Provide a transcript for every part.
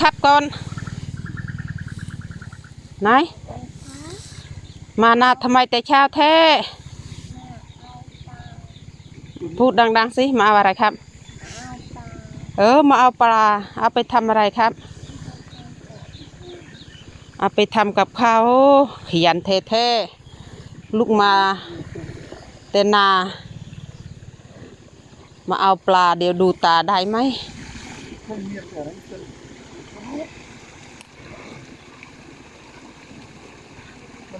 ครับก่อนไหนมานาทำไมแต่เช้าแท้พูดดังๆสิมาเอาอะไรครับ เออมาเอาปลา เอาไปทำอะไรครับ เอาไปทำกับข้าวขยันเท่ๆลูกมาเตนา มาเอาปลาเดี๋ยวดูตาได้ไหม มันยัง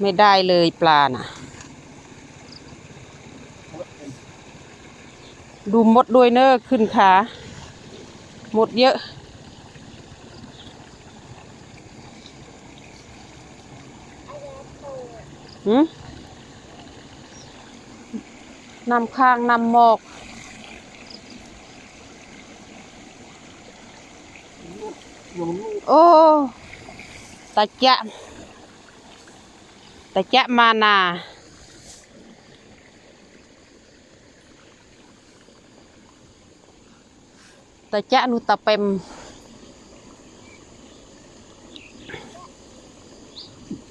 ไม่ได้เลยปลาน่ะ ดูมดด้วยเนอะขึ้นขาหมดเยอะ หืมนำข้างนำหมอกโอ้ ตาจะตาจะมานาตาจะนุตาเปม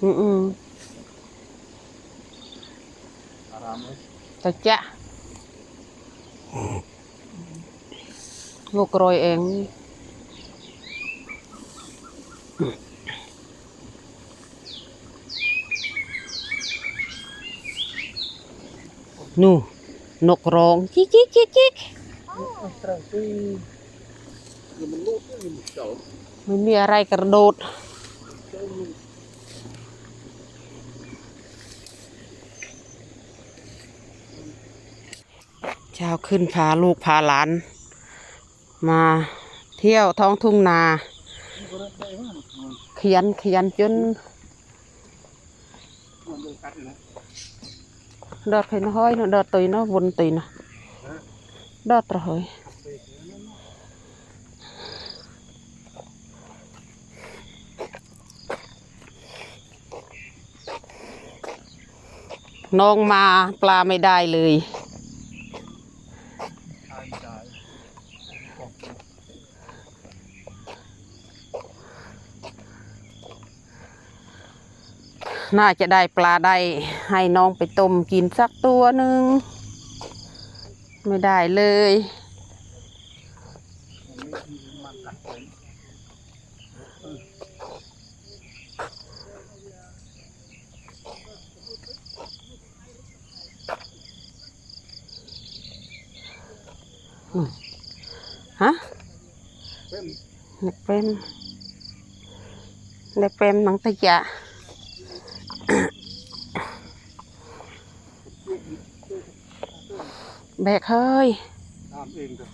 อืมอืมตาจะลูกโรยเอง นู่นกร้องจิกจิกจิกจิกตรังตีอยู่มันลูกมันเจ้าไม่มีอะไรกระโดดเจ้าลูกเช้าขึ้นพาลูกพาหลาน มาเที่ยวท้องทุ่งนานี่ก็ได้มากมันขยันขยันจน มันดูกัดนะ đợt thì nó hơi nó đợt tùy nó vun tùy nó đợt rồi น้องมาปลาไม่ได้เลย น่าจะได้ปลาได้ให้น้องไปต้มกินสักตัวหนึ่งไม่ได้เลย ฮะเป็นเด็กเป็นเด็กเป็นน้องตะจะ แบกเฮ้ย ตามเองก็